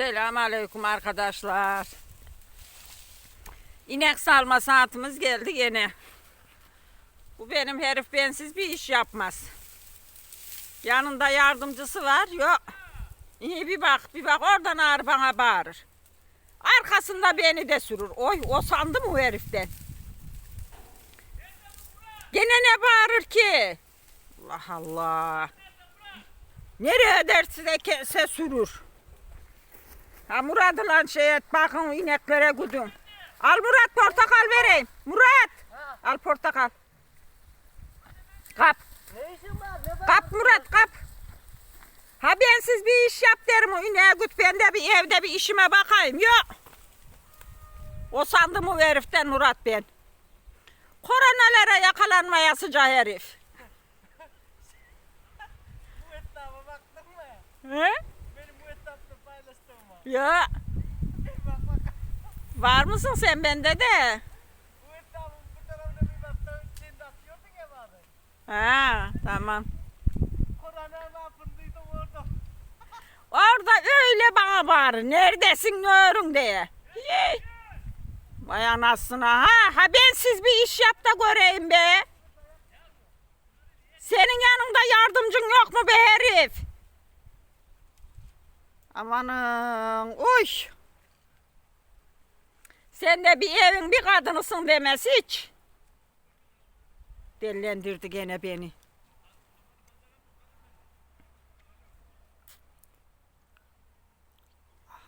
Selamünaleyküm arkadaşlar. İnek salma saatimiz geldi gene. Bu benim herif bensiz bir iş yapmaz. Yanında yardımcısı var. Yok. İyi bir bak, bir bak oradan ağır bana bağırır. Arkasında beni de sürür. Oy, o sandı mı o heriften? Gene ne bağırır ki? Allah Allah. Nereye derse kese sürür. Ha Murat lan şey et bakın ineklere gudum. Al Murat portakal vereyim. Murat. Al portakal. Kap. Ne işin var? Ne Kap Murat kap. Ha bensiz bir iş yap derim ineğe güt ben de bir evde bir işime bakayım. Yok. O sandım o heriften Murat ben. Koronalara yakalanmaya sıcak herif. Bu etrafa baktın mı? He? Benim bu etrafta paylaştığım var. Ya var mısın sen bende de? Ha tamam. Orada. Öyle bana bağırır. Neredesin nörün diye. Vay anasına ha. Ha bensiz bir iş yap da göreyim be. Senin yanında yardımcın yok mu be herif? Amanın. Uy. Sen de bir evin bir kadınısın demesi hiç. Dellendirdi gene beni.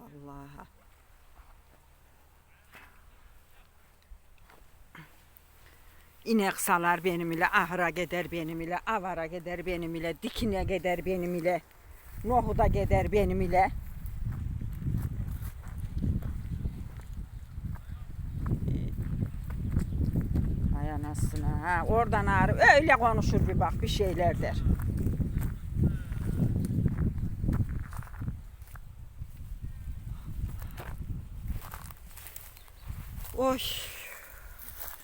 Allah. İnek salar benim ile, ahıra gider benim ile, avara gider benim ile, dikine gider benim ile, nohuda gider benim ile. Ay anasına ha, oradan ağrı öyle konuşur bir bak bir şeyler der. Oy.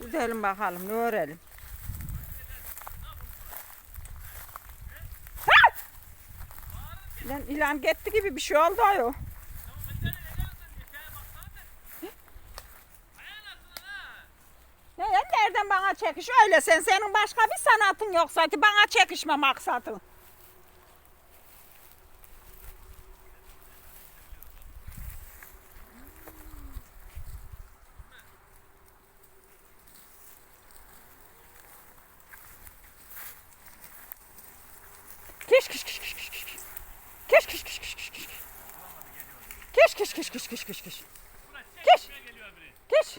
Gidelim bakalım ne öğrenelim. Ha! Lan ilan gitti gibi bir şey oldu ayo. Ne nereden bana çekiş öyle sen senin başka bir sanatın yok zaten bana çekişme maksatın. Kiş kiş. Kiş kiş kiş kiş kiş kiş. Kiş kiş kiş kiş kiş kiş kiş. Kiş. Kiş.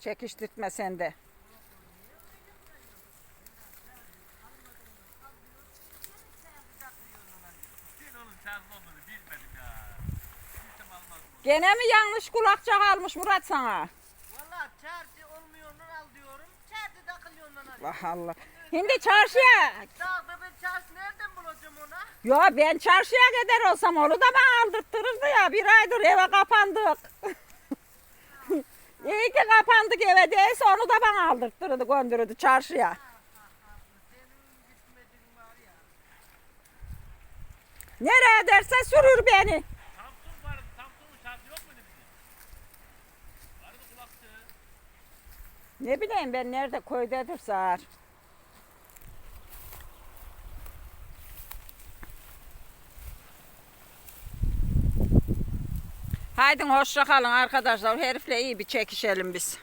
Çekiştirtme sen de. Sen onun çarpmadığını bilmedim ya. Bilsem almaz mı? Gene mi yanlış kulakçak almış Murat sana? Valla çarşı olmuyorlar al diyorum. Çarşı takılıyorlar al. Allah Allah. Şimdi çarşıya. Ben çarşı nereden bulacağım ona? Yo ben çarşıya gider olsam onu da bana aldırtırırdı ya. Bir aydır eve kapandık. İyi ki kapandık eve değilse onu da bana aldırtırırdı göndürürdü çarşıya. Ya. Nereye derse sürür beni. Samsun vardı. Samsun'un şarkı yok muydu bizim? Vardı kulakçı. Ne bileyim ben nerede köydedir sağır. Haydi hoşça kalın arkadaşlar. Herifle iyi bir çekişelim biz.